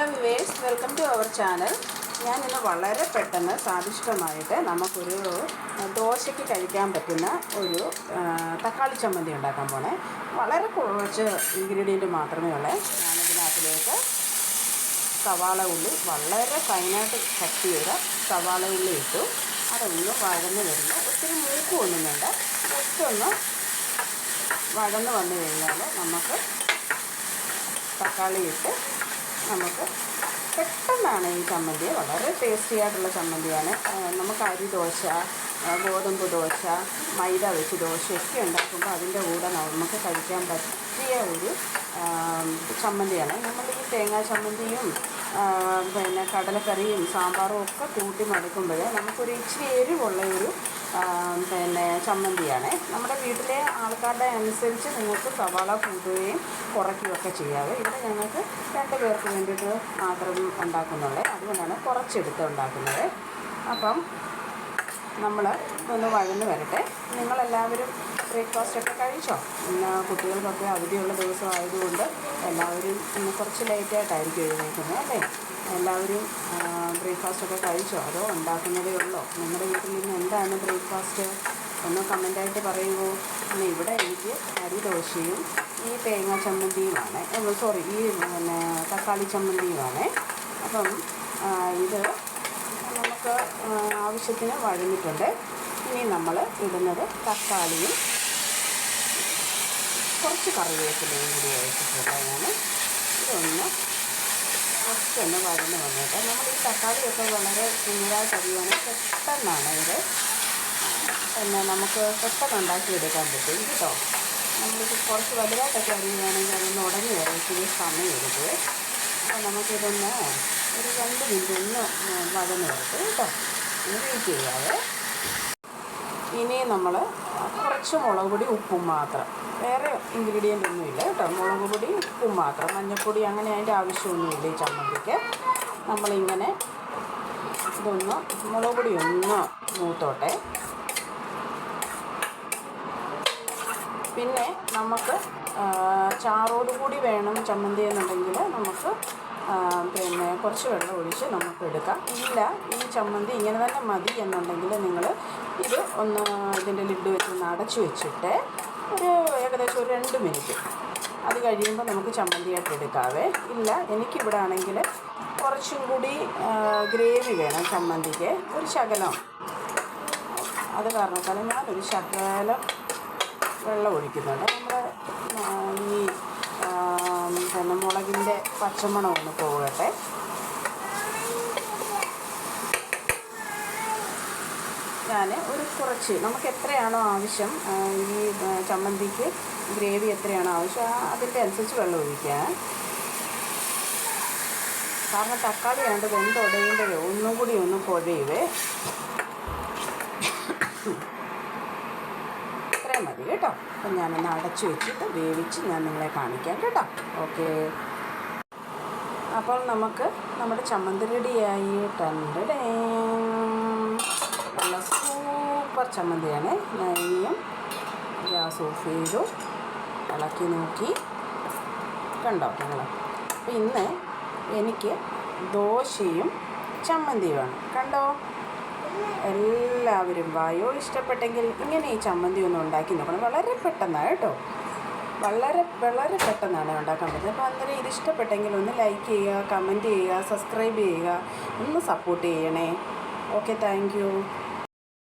Hello viewers welcome to our channel. ഞാൻ ഇന്ന് വളരെ പെട്ടെന്ന് സ്വാദിഷ്ടമായിട്ട് നമുക്കൊരു ദോശയ്ക്ക് കഴിക്കാൻ പറ്റുന്ന ഒരു തക്കാളി ചമ്മന്തി ഉണ്ടാക്കാൻ പോണേ. വളരെ കുറച്ച് ഇൻഗ്രീഡിയന്റ് മാത്രമേ ഉള്ളേ. ഞാനതിനകത്തിലേക്ക് സവാള ഉള്ളി വളരെ ഫൈനായിട്ട് കട്ട് ചെയ്ത സവാള ഉള്ളി ഇട്ടു. അതൊന്ന് വഴന്ന് വരുന്നു. ഒത്തിരി മൂക്കൊന്നും വേണ്ട. ഒറ്റൊന്ന് ഒന്ന് വഴന്ന് വന്നു കഴിഞ്ഞാൽ നമുക്ക് തക്കാളി ഇട്ട് നമുക്ക് പെട്ടെന്നാണ് ഈ ചമ്മന്തി. വളരെ ടേസ്റ്റി ആയിട്ടുള്ള ചമ്മന്തിയാണ്. നമുക്ക് അരി ദോശ ഗോതമ്പ് ദോശ മൈദ വെച്ച് ദോശയൊക്കെ ഉണ്ടാക്കുമ്പോൾ അതിന്റെ കൂടെ നമുക്ക് കഴിക്കാൻ പറ്റിയ ഒരു ചമ്മന്തിയാണ്. നമ്മൾ ഈ തേങ്ങാ ചമ്മന്തിയും പിന്നെ കടലക്കറിയും സാമ്പാറും ഒക്കെ കൂട്ടി മടുക്കുമ്പോൾ നമുക്കൊരു ഇച്ചിരി എരിവുള്ള ഒരു പിന്നെ ചമ്മന്തിയാണ്. നമ്മുടെ ആൾക്കാരുടെ അനുസരിച്ച് നിങ്ങൾക്ക് സവാള കൂട്ടുകയും കുറയ്ക്കുകയൊക്കെ ചെയ്യാതെ ഇവിടെ ഞങ്ങൾക്ക് രണ്ട് പേർക്ക് വേണ്ടിയിട്ട് മാത്രം ഉണ്ടാക്കുന്നുള്ളത് അതുകൊണ്ടാണ് കുറച്ചെടുത്ത് ഉണ്ടാക്കുന്നത്. അപ്പം നമ്മൾ ഇതൊന്ന് വഴന്ന് വരട്ടെ. നിങ്ങളെല്ലാവരും ബ്രേക്ക്ഫാസ്റ്റ് ഒക്കെ കഴിച്ചോ? ഇന്ന് കുട്ടികൾക്കൊക്കെ അവധിയുള്ള ദിവസം ആയതുകൊണ്ട് എല്ലാവരും ഇന്ന് കുറച്ച് ലേറ്റായിട്ടായിരിക്കും എഴുന്നേക്കുന്നത് അല്ലേ? എല്ലാവരും ബ്രേക്ക്ഫാസ്റ്റ് ഒക്കെ കഴിച്ചോ? അതോ ഉണ്ടാക്കുന്നതേ ഉള്ളോ? നിങ്ങളുടെ വീട്ടിൽ നിന്ന് എന്താണ് ബ്രേക്ക്ഫാസ്റ്റ് ഒന്ന് കമന്റായിട്ട് പറയുമോ ഇന്ന് ഇവിടെ അരി ദോശയും ഈ തേങ്ങ ചമ്മന്തിയുമാണ്. സോറി ഈ പിന്നെ തക്കാളി ചമ്മന്തിയുമാണ്. അപ്പം ഇത് നമുക്ക് ആവശ്യത്തിന് വഴങ്ങിയിട്ടുണ്ട് ഇനി നമ്മൾ ഇടുന്നത് തക്കാളിയും കുറച്ച് കറിവേപ്പിലയും കൂടി ഒഴിച്ചിട്ടുണ്ട് ഞാൻ ഇതൊന്ന് കുറച്ചൊന്ന് വഴന്ന് വന്നിട്ട് നമ്മൾ ഈ തക്കാളിയൊക്കെ വളരെ കുഞ്ഞായിട്ട് അരിയുവാണെങ്കിൽ പെട്ടെന്നാണ് ഇത് പിന്നെ നമുക്ക് പെട്ടെന്ന് ഉണ്ടാക്കിയെടുക്കാൻ പറ്റും. കേട്ടോ. നമ്മളിത് കുറച്ച് വലുതായിട്ടൊക്കെ അരിയുകയാണെങ്കിൽ അതൊന്ന് ഉടഞ്ഞു വരും. സമയം എടുക്കുവേ അപ്പോൾ നമുക്കിതൊന്ന് ഒരു രണ്ട് മിനിറ്റ് ഒന്ന് വതന്ന് വരട്ടെ കേട്ടോ. ഒന്ന് വെയിറ്റ് ചെയ്യാതെ ഇനി നമ്മൾ കുറച്ച് മുളക് പൊടി ഉപ്പും മാത്രം. വേറെ ഇൻഗ്രീഡിയന്റ് ഒന്നുമില്ല കേട്ടോ. മുളക് പൊടി ഉപ്പും മാത്രം. മഞ്ഞൾപ്പൊടി അങ്ങനെ അതിന്റെ ആവശ്യമൊന്നുമില്ല ഈ ചമ്മന്തിക്ക്. നമ്മളിങ്ങനെ ഇതൊന്ന് മുളക് പൊടി ഒന്ന് മൂത്തോട്ടെ. പിന്നെ നമുക്ക് ചാറോട് കൂടി വേണം ചമ്മന്തി എന്നുണ്ടെങ്കിൽ നമുക്ക് പിന്നെ കുറച്ച് വെള്ളം ഒഴിച്ച് നമുക്ക് എടുക്കാം. ഇല്ല ഈ ചമ്മന്തി ഇങ്ങനെ തന്നെ മതി എന്നുണ്ടെങ്കിൽ നിങ്ങൾ ഇത് ഒന്ന് ഇതിന്റെ ലിഡ് വെച്ച് ഒന്ന് അടച്ചു വെച്ചിട്ട് ഒരു ഏകദേശം ഒരു രണ്ട് മിനിറ്റ് അത് കഴിയുമ്പോൾ നമുക്ക് ചമ്മന്തിയായിട്ട് എടുക്കാവേ. ഇല്ല എനിക്കിവിടെ ആണെങ്കിൽ കുറച്ചും കൂടി ഗ്രേവി വേണം ചമ്മന്തിക്ക്. ഒരു ശകലം. അത് കാരണത്താൽ ഞാനൊരു ശകലം വെള്ളം ഒഴിക്കുന്നുണ്ട് നമ്മൾ ഈ പിന്നെ മുളകിന്റെ പച്ചമണം ഒന്ന് പോകട്ടെ. ഞാൻ ഒരു കുറച്ച് നമുക്ക് എത്രയാണോ ആവശ്യം ഈ ചമ്മന്തിക്ക് ഗ്രേവി എത്രയാണോ ആവശ്യം അതിന്റെ അനുസരിച്ച് വെള്ളം ഒഴിക്കാം. കാരണം തക്കാളി ആണ്ട് വെന്തുടയുമ്പോഴേ ഒന്നും കൂടി ഒന്ന് കുഴയുവേ ഇത്രയും മതി കേട്ടോ. അപ്പം ഞാനൊന്ന് അടച്ചു വെച്ചിട്ട് വേവിച്ച് ഞാൻ നിങ്ങളെ കാണിക്കാം കേട്ടോ. ഓക്കെ. അപ്പോൾ നമുക്ക് നമ്മുടെ ചമ്മന്തി റെഡിയായി ടണ്ടടേ നല്ല സൂപ്പർ ചമ്മന്തിയാണ്. ഇനിയും ഗ്യാസ് ഓഫ് ചെയ്തു ഇളക്കി നോക്കി. കണ്ടോ നിങ്ങൾ അപ്പോൾ ഇന്ന് എനിക്ക് ദോശയും ചമ്മന്തിയുമാണ് കണ്ടോ? എല്ലാവരും വായോ. ഇഷ്ടപ്പെട്ടെങ്കിൽ ഇങ്ങനെ ഈ ചമ്മന്തി ഒന്ന് ഉണ്ടാക്കി നോക്കണം. വളരെ പെട്ടെന്നാണ് കേട്ടോ. വളരെ വളരെ പെട്ടെന്നാണ് ഉണ്ടാക്കാൻ പറ്റുന്നത്. അപ്പോൾ അങ്ങനെ ഇത് ഇഷ്ടപ്പെട്ടെങ്കിൽ ഒന്ന് ലൈക്ക് ചെയ്യുക കമന്റ് ചെയ്യുക സബ്സ്ക്രൈബ് ചെയ്യുക. ഒന്ന് സപ്പോർട്ട് ചെയ്യണേ. Okay thank